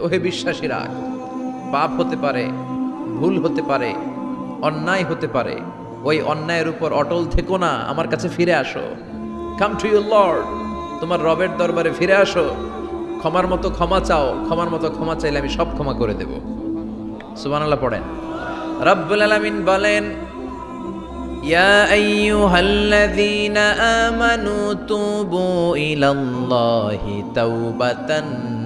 ওহে বিশ্বাসীরা, পাপ হতে পারে, ভুল হতে পারে, অন্যায় হতে পারে, ওই অন্যায়ের উপর অটল থেকো না, আমার কাছে ফিরে আসো। কাম টু ইউর লর্ড তোমার রবের দরবারে ফিরে আসো। ক্ষমার মতো ক্ষমা চাও, ক্ষমার মতো ক্ষমা চাইলে আমি সব ক্ষমা করে দেব। সুবানাল্লাহ পড়েন। রব্বুল আলামিন বলেন, ইয়া আইয়ুহাল্লাযীনা আমানু তুবু ইলাল্লাহি তাওবাতান।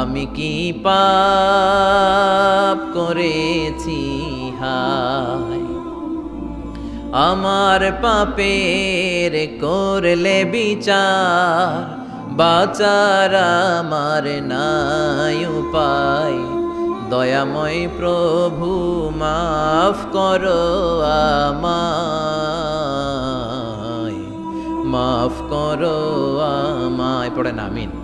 আমি কি পাপ করেছি? হায়। আমার পাপের করলে বিচার, বাচার আমার নাই উপায়। দয়াময় প্রভু, মাফ করো আমায়। মাফ করো আমায় পড়ে আমিন।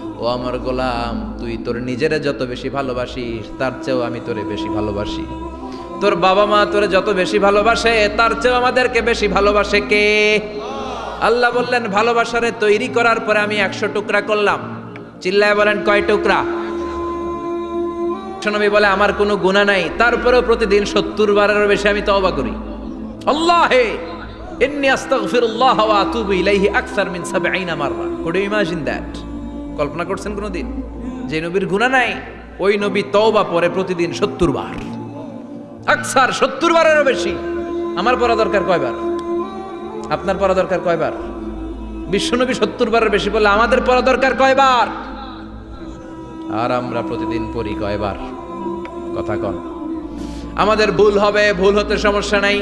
ও আমার গোলাম, তুই তোর নিজেরে যত বেশি ভালোবাসিস, তার চেয়েও আমি তোরে বেশি ভালোবাসি। তোর বাবা মা তোরে যত বেশি ভালোবাসে, তার চেয়েও আমাদেরকে বেশি ভালোবাসে কে? আল্লাহ বললেন, ভালোবাসারে তৈরি করার পরে আমি একশো টুকরা করলাম। চিল্লায় বলেন, কয় টুকরা? নবী বলে, আমার কোনো গুণা নাই। তারপরেও প্রতিদিন সত্তর বারেরও বেশি আমি তওবা করি। আল্লাহ হে ইন্নি আস্তাগফিরুল্লাহ ওয়া আতুবু ইলাইহি আকসার মিন 70 মাররা। কুড ইমাজিন দ্যাট কল্পনা করছেন কোনোদিন? যে নবীর গুণা নাই, ওই নবী তওবা পরে প্রতিদিন সত্তর বার আকসার সত্তর বারেরও বেশি। আমার পড়া দরকার কয়বার? আপনার পড়া দরকার কয়বার? বিশ্বনবী সত্তর বারের বেশি বললে আমাদের পড়া দরকার কয়বার? আর আমরা প্রতিদিন পড়ি কয়বার? কথা কন। আমাদের ভুল হবে, ভুল হতে সমস্যা নাই।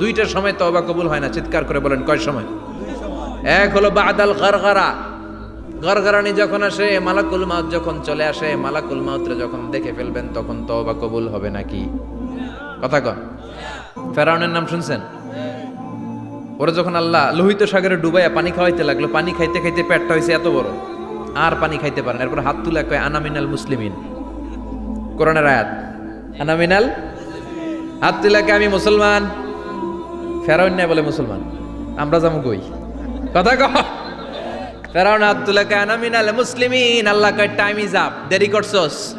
দুইটার সময় তবা কবুল হয় না, চিৎকার করে বলেন, কয় সময়? এক হলো বাদাল গরগরা। গরগরানি যখন আসে, মালাকুল মাউত যখন চলে আসে, মালাকুল মাউতরে যখন দেখে ফেলবেন, তখন তবা কবুল হবে নাকি? কথা কন। ফেরাউনের নাম শুনছেন? ওরা যখন আল্লাহ লোহিত সাগরে ডুবাইয়া পানি খাওয়াইতে লাগল, পানি খাইতে খাইতে পেটটা হয়েছে এত বড়। আর পানি খাইতে পারেন এরপর হাত তুলে কয়, আনামিনাল মুসলিমিন। কোরআনের আয়াত, আনামিনাল? হাত তুলে আমি মুসলমান। ফেরাউন নাই বলে মুসলমান। আমরা যাব কই? কথা কহ ফেরাউন তুলে কয় আনামিনাল মুসলিমিন, আল্লাহ কয় টাইম ইজ আপ দেরি করছস।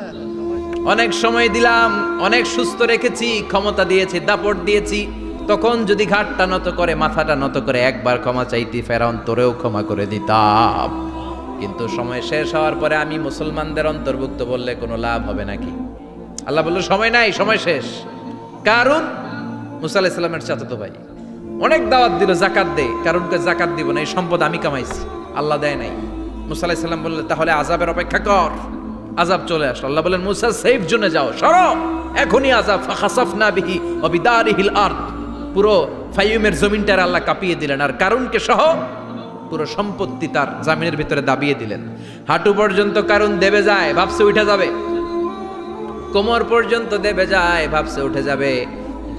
অনেক সময় দিলাম, অনেক সুস্থ রেখেছি, ক্ষমতা দিয়েছি, দাপট দিয়েছি। তখন যদি ঘাটটা নত করে, মাথাটা নত করে, একবার ক্ষমা চাইতি, ফেরাউন তোরেও ক্ষমা করে দিতাম। কিন্তু সময় শেষ হওয়ার পরে আমি মুসলমানদের অন্তর্ভুক্ত বললে কোনো লাভ হবে নাকি? আল্লাহ বলল, সময় নাই, সময় শেষ। কারণ মুসা আলাইসাল্লামের চাচাতো ভাই। অনেক দাওয়াত দিল, জাকাত দে। কারণকে জাকাত দিব না, এই সম্পদ আমি কামাইছি। আল্লাহ দেয় নাই। মুসা আলাইসাল্লাম বললেন, তাহলে আজাবের অপেক্ষা কর। আজাব চলে আসলো। আল্লাহ বলেন মুসা সেফ জোনে যাও, সরো। এখনই আজাব ফাখাসাফ না বিহি অবিদারিহিল আর্থ পুরো ফাইমের জমিনটার আল্লাহ কাঁপিয়ে দিলেন। আর কারণকে সহ? পুরো সম্পত্তি তার জামিনের ভিতরে দাবিয়ে দিলেন। হাঁটু পর্যন্ত কারণ দেবে যায়, ভাবছে উঠে যাবে। কোমর পর্যন্ত দেবে যায়, ভাবছে উঠে যাবে।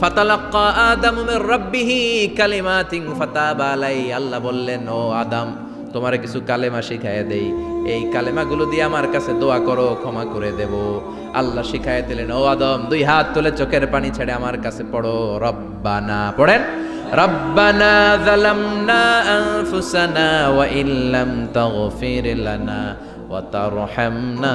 ফাতালাক্কা আদামু মির রাব্বিহি কালিমাতিন ফাতাবা আলাই আল্লাহ বললেন, ও আদম, তোমার কিছু কালেমা শিখায় দেই। এই কালেমাগুলো দিয়ে আমার কাছে দোয়া করো, ক্ষমা করে দেব। আল্লাহ শিখায় দিলেন, ও আদম, দুই হাত তুলে চোখের পানি ছেড়ে আমার কাছে পড়ো। রব্বানা, পড়েন? রব্বানা যালামনা আনফুসানা ওয়া ইল্লাম তাগফির লানা ওয়া তারহামনা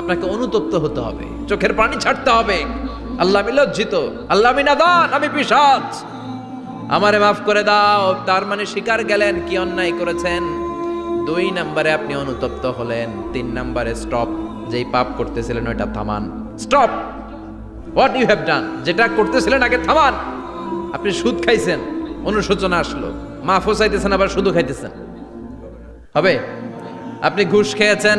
আপনাকে অনুতপ্ত হতে হবে। চোখের পানি ছাড়তে হবে। আল্লাহ আমি লজ্জিত। আল্লাহ আমি নাদান, আমি পিসাচ আমারে মাফ করে দাও। তার মানে শিকার গেলেন, কি অন্যায় করেছেন? দুই নম্বরে আপনি অনুতপ্ত হলেন। তিন নম্বরে স্টপ যেই পাপ করতেছিলেন ওইটা থামান। Stop what you have done যেটা করতেছিলেন আগে থামান। আপনি সুদ খাইছেন, অনুশোচনা আসলো। মাফও চাইতেছেন, আবার শুধু খাইতেছেন। হবে? আপনি ঘুষ খেয়েছেন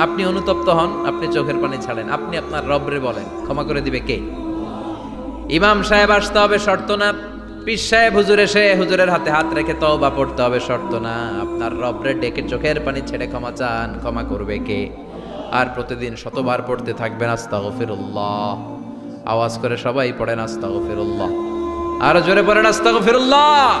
আপনি অনুতপ্ত হন, আপনি চোখের পানি ছাড়েন। আপনি আপনার রবরে বলেন, ক্ষমা করে দিবে কে? ইমাম সাহেব আসতে হবে শর্ত না পিস সাহেব হুজুর এসে হুজুরের হাতে হাত রেখে তওবা পড়তে হবে শর্ত না। আপনার রবরে ডেকে চোখের পানি ছেড়ে ক্ষমা চান, ক্ষমা করবে কে? আর প্রতিদিন শতবার পড়তে থাকবেন, আস্তাগফিরুল্লাহ। আওয়াজ করে সবাই পড়েন, আস্তাগফিরুল্লাহ। আর জোরে পড়েন, আস্তাগফিরুল্লাহ।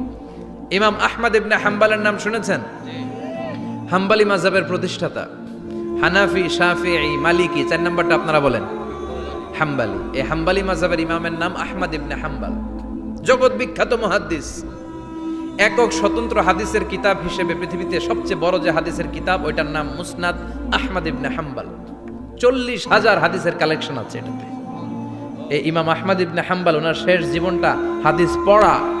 ইমাম আহমদ ইবনে হাম্বালের নাম শুনেছেন? হাম্বালি মাযহাবের প্রতিষ্ঠাতা। হানাফি শাফি মালিকি চার নাম্বারটা আপনারা বলেন। হাম্বালি। এই হাম্বালি মাযহাবের ইমামের নাম আহমদ ইবনে হাম্বাল। জগৎ বিখ্যাত মুহাদ্দিস। একক স্বতন্ত্র হাদিসের কিতাব হিসেবে পৃথিবীতে সবচেয়ে বড় যে হাদিসের কিতাব ওইটার নাম মুসনাদ আহমদ ইবনে হাম্বাল। চল্লিশ হাজার হাদিসের কালেকশন আছে এটাতে। এই ইমাম আহমদ ইবনে হাম্বাল ওনার শেষ জীবনটা হাদিস পড়া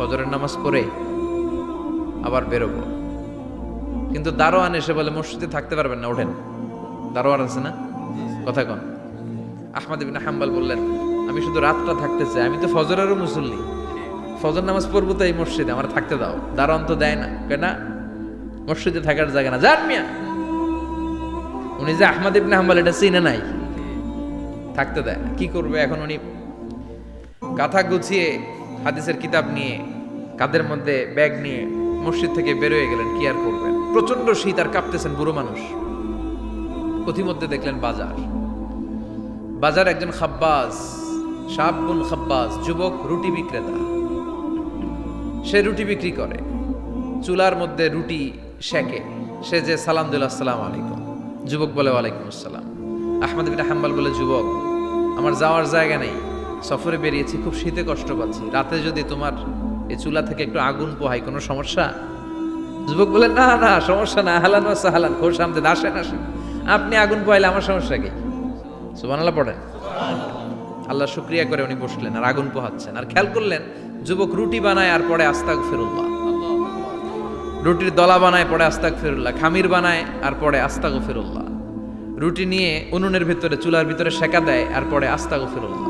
ফজরের নামাজ পড়ে আবার বেরোবো। কিন্তু দারোয়ান এসে বলে, মসজিদে থাকতে পারবেন না, ওঠেন। দারোয়ান আছে না? কথা কন। আহমদ ইবিন হাম্বাল বললেন, আমি শুধু রাতটা থাকতে চাই। আমি তো ফজরেরও মুসল্লি। ফজর নামাজ পড়ব তো এই মসজিদে, আমার থাকতে দাও। দারোয়ান তো দেয় না কেন মসজিদে থাকার জায়গা না। যান মিয়া। উনি যে আহমদ ইবনে হাম্বাল, এটা চিনে নাই। থাকতে দেয় কি করবে এখন উনি? কাঁথা গুছিয়ে হাদিসের কিতাব নিয়ে, কাদের মধ্যে ব্যাগ নিয়ে মসজিদ থেকে বেরোয় গেলেন, কি আর করবেন? প্রচণ্ড শীত আর কাঁপতেছেন বুড়ো মানুষ। পথিমধ্যে দেখলেন বাজার। বাজার একজন খাব্বাজ সাবুন খাব্বাজ, যুবক, রুটি বিক্রেতা। সে রুটি বিক্রি করে। চুলার মধ্যে রুটি শেখে সে যে সালাম দিল আসসালাম আলাইকুম। যুবক বলে, ওয়ালাইকুম আসসালাম। আহমদ বিন হাম্বাল বলে, যুবক, আমার যাওয়ার জায়গা নেই। সফরে বেরিয়েছি, খুব শীতে কষ্ট পাচ্ছি। রাতে যদি তোমার এই চুলা থেকে একটু আগুন পোহাই কোনো সমস্যা? যুবক বলে, না না, সমস্যা না, হালান ওয়া সাহালান খোর সামনে আসেন আসেন। আপনি আগুন পোহাইলে আমার সমস্যা কি? সুবহানাল্লাহ পড়েন। আল্লাহ শুক্রিয়া করে উনি বসলেন আর আগুন পোহাচ্ছেন। আর খেয়াল করলেন, যুবক রুটি বানায় আর পরে আস্তাক ফিরুল্লাহ রুটির দলা বানায় পরে আস্তাক ফিরুল্লাহ খামির বানায় আর পরে আস্তাক ফেরুল্লাহ রুটি নিয়ে উনুনের ভিতরে, চুলার ভিতরে সেকা দেয় আর পরে আস্তাক ফিরুল্লাহ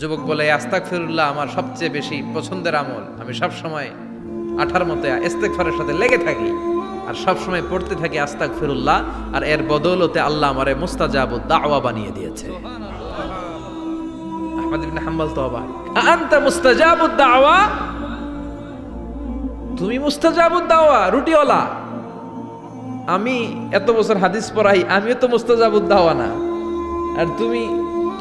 যুবক বলে আস্তাক ফিরুল্লাহ আমার সবচেয়ে বেশি পছন্দের আমল। আমি সব সময় আঠার মতো ইস্তেগফারের সাথে লেগে থাকি আর সব সময় পড়তে থাকি আস্তাক ফিরুল্লাহ আর এর বদৌলতে আল্লাহ আমারে মুস্তাজাবুদ দাওয়া বানিয়ে দিয়েছে। তুমি মুস্তাজাবুদ দাওয়া, রুটিওয়ালা। আমি এত বছর হাদিস পড়াই, আমিও তো মুস্তাজাবুদ দাওয়া না। আর তুমি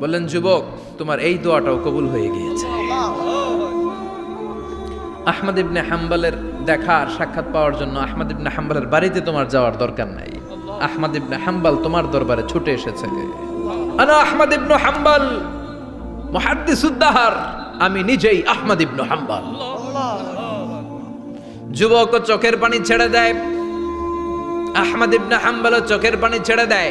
বললেন, যুবক, তোমার এই দোয়াটাও কবুল হয়ে গিয়েছে। আহমদ ইবনে হাম্বালের দেখা আর সাক্ষাৎ পাওয়ার জন্য আহমদ ইবনে হাম্বালের বাড়িতে তোমার যাওয়ার দরকার নাই। আহমদ ইবনে হাম্বাল তোমার দরবারে ছুটে এসেছে। আনা আহমদ হাম্বাল আমি নিজেই আহমদ ইবনে হাম্বাল। যুবক চোখের পানি ছেড়ে দেয়, আহমদ ইবনে হাম্বাল চোখের পানি ছেড়ে দেয়।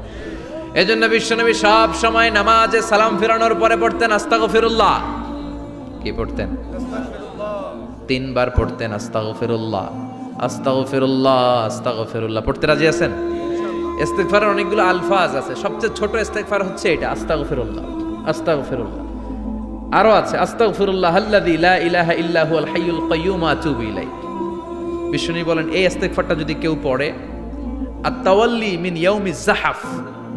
এজন্য বিশ্বনবী সব সময় নামাজে সালাম ফেরানোর পরে পড়তেন আস্তাগফিরুল্লাহ। কি পড়তেন? তিনবার পড়তেন আস্তাগফিরুল্লাহ আস্তাগফিরুল্লাহ আস্তাগফিরুল্লাহ। পড়তে রাজি আছেন? ইস্তেগফারের অনেকগুলো আলফাজ আছে। সবচেয়ে ছোট ইস্তেগফার হচ্ছে এটা, আস্তাগফিরুল্লাহ আস্তাগফিরুল্লাহ। আরও আছে, আস্তাগফিরুল্লাহ আল্লাযী লা ইলাহা ইল্লা হুয়াল হাইয়ুল কাইয়্যুম, আতুবু ইলাইহি। বিষ্ণু বলেন, এই ইস্তেগফারটা যদি কেউ পড়ে আর তাওয়াল্লি মিন ইয়াউমি জাহাফ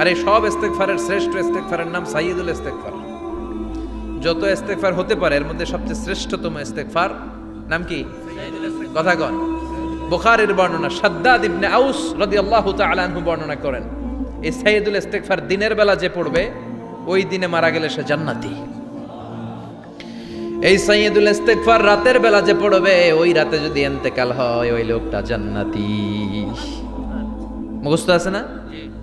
আর এই সব ইস্তেগফারের শ্রেষ্ঠ ইস্তেগফারের নাম সাইয়্যিদুল ইস্তেগফার। যত ইস্তেগফার হতে পারে এর মধ্যে সবচেয়ে শ্রেষ্ঠতম ইস্তেগফার নাম কি? কথা কন। বোখারের বর্ণনা সাদ্দাদ ইবনে আউস রদি তাআলা আনহু বর্ণনা করেন এই সাইয়্যিদুল ইস্তেগফার দিনের বেলা যে পড়বে ওই দিনে মারা গেলে সে জান্নাতি। এই সাইয়্যিদুল ইস্তেগফার রাতের বেলা যে পড়বে ওই রাতে যদি ইন্তেকাল হয় ওই লোকটা জান্নাতি। মুখস্থ আছে না?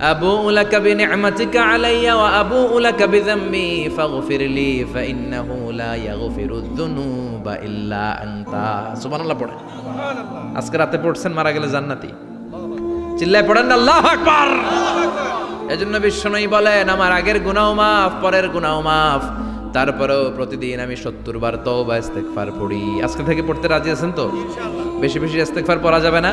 আবু উলাকা বি নি'মাতিকা আলাইয়া ওয়া আবু উলাকা বি যাম্মি ফা ইন্নাহু লা ইয়াগফিরু যুনুবা ইল্লা আনতা। সুবহানাল্লাহ পড়ে। সুবহানাল্লাহ। আজকে রাতে পড়ছেন মারা গেলে জান্নাতি। চিল্লায় পড়েন না আল্লাহু আকবার। এজন্য বিশ্বনবী বলেন আমার আগের গুনাহ মাফ পরের গুনাহ মাফ। তারপরেও প্রতিদিন আমি সত্তর বার তওবা ইস্তেগফার পড়ি। আজকে থেকে পড়তে রাজি আছেন তো? বেশি বেশি ইস্তেগফার পড়া যাবে না?